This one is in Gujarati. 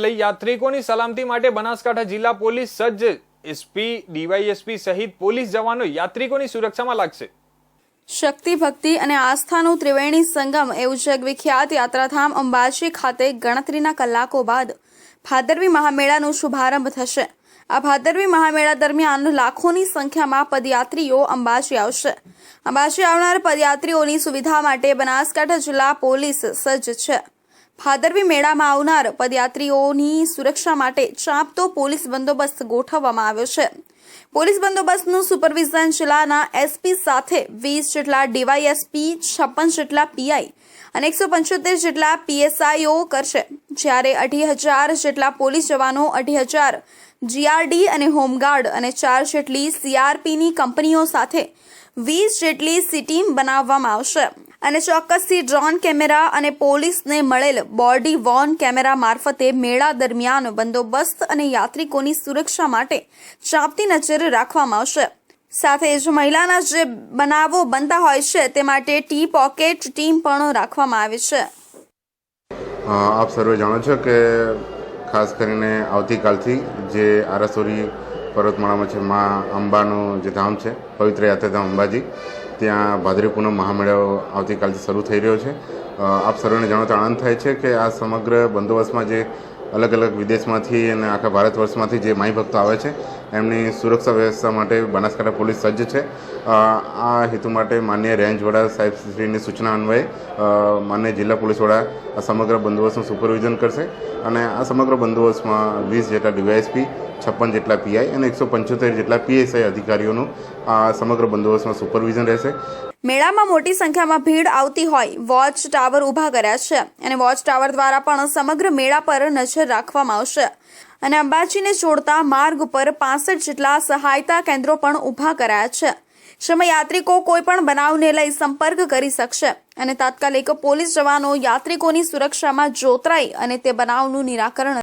લઈ યાત્રિકોની સલામતી માટે બનાસકાંઠા જિલ્લા પોલીસ સજ્જ એસપી, ડીવાયએસપી સહિત પોલીસ જવાનો યાત્રિકોની સુરક્ષામાં લાગશે. શક્તિ, ભક્તિ અને આસ્થાનું ત્રિવેણી સંગમ એવું જગવિખ્યાત યાત્રાધામ અંબાજી ખાતે ગણતરીના કલાકો બાદ ભાદરવી મહામેળાનો શુભારંભ થશે. આ ભાદરવી મહામેળા દરમિયાન લાખોની સંખ્યામાં પદયાત્રીઓ અંબાજી આવશે. અંબાજી આવનાર પદયાત્રીઓની સુવિધા માટે બનાસકાંઠા જિલ્લા પોલીસ સજ્જ છે. ભાદરવી મેળામાં આવનાર પદયાત્રીઓની સુરક્ષા માટે ચાંપતો પોલીસ બંદોબસ્ત ગોઠવવામાં આવ્યો છે. પોલીસ બંદોબસ્તનું સુપરવિઝન જિલ્લાના એસપી સાથે વીસ જેટલા ડીવાયએસપી, છપ્પન જેટલા પીઆઈ અને એકસો પંચોતેર જેટલા પીએસઆઈઓ કરશે. જ્યારે અઢી હજાર જેટલા પોલીસ જવાનો, અઢી હજાર જીઆરડી અને હોમગાર્ડ અને ચાર જેટલી સીઆરપીની કંપનીઓ સાથે વીસ જેટલી સી ટીમ બનાવવામાં આવશે. અને ચોક્કસથી ડ્રોન કેમેરા અને પોલીસને મળેલ બોડી વોર્ન કેમેરા મારફતે મેળા દરમિયાન બંદોબસ્ત અને યાત્રિકોની સુરક્ષા માટે ચાંપતી નજર રાખવામાં આવશે. સાથે જ મહિલાના જે બનાવો બનતા હોય છે, તે માટે ટી પોકેટ ટીમ પણ રાખવામાં આવે છે. આપ સર્વે જાણો છો કે ખાસ કરીને આવતીકાલથી જે આરાસોરી પર્વતમાળામાં છે, મા અંબાનું જે ધામ છે, પવિત્ર યાત્રાધામ અંબાજી, ત્યાં ભાદરી પૂનમ મહામેળો આવતીકાલથી શરૂ થઈ રહ્યો છે. આપ સર્વેને જાણો તો આનંદ થાય છે કે આ સમગ્ર બંદોબસ્તમાં જે અલગ અલગ વિદેશમાંથી અને આખા ભારત વર્ષમાંથી જે માઈ ભક્તો આવે છે એમની સુરક્ષા વ્યવસ્થા માટે બનાસકાંઠા પોલીસ સજ્જ છે. આ હેતુ માટે માન્ય રેન્જ વડા સાહેબ શ્રીની સૂચના અન્વયે માન્ય જિલ્લા પોલીસ વડા આ સમગ્ર બંદોબસ્તનું સુપરવિઝન કરશે. અને આ સમગ્ર બંદોબસ્તમાં વીસ જેટલા ડીવાયએસપી, છપ્પન જેટલા પીઆઈ અને એકસો પંચોતેર જેટલા પીએસઆઈ અધિકારીઓનું આ સમગ્ર બંદોબસ્તમાં સુપરવિઝન રહેશે. મેળામાં મોટી સંખ્યામાં ભીડ આવતી હોય, વોચ ટાવર ઊભા કર્યા છે. અને વોચ ટાવર દ્વારા પણ સમગ્ર મેળા પર નજર રાખવામાં આવશે. અને અંબાજીને જોડતા માર્ગ ઉપર પાસઠ જેટલા સહાયતા કેન્દ્રો પણ ઊભા કરાયા છે. જેમાં યાત્રિકો કોઈ પણ બનાવને લઈ સંપર્ક કરી શકશે અને તાત્કાલિક પોલીસ જવાનો યાત્રિકોની સુરક્ષામાં જોતરાઈ અને તે બનાવનું નિરાકરણ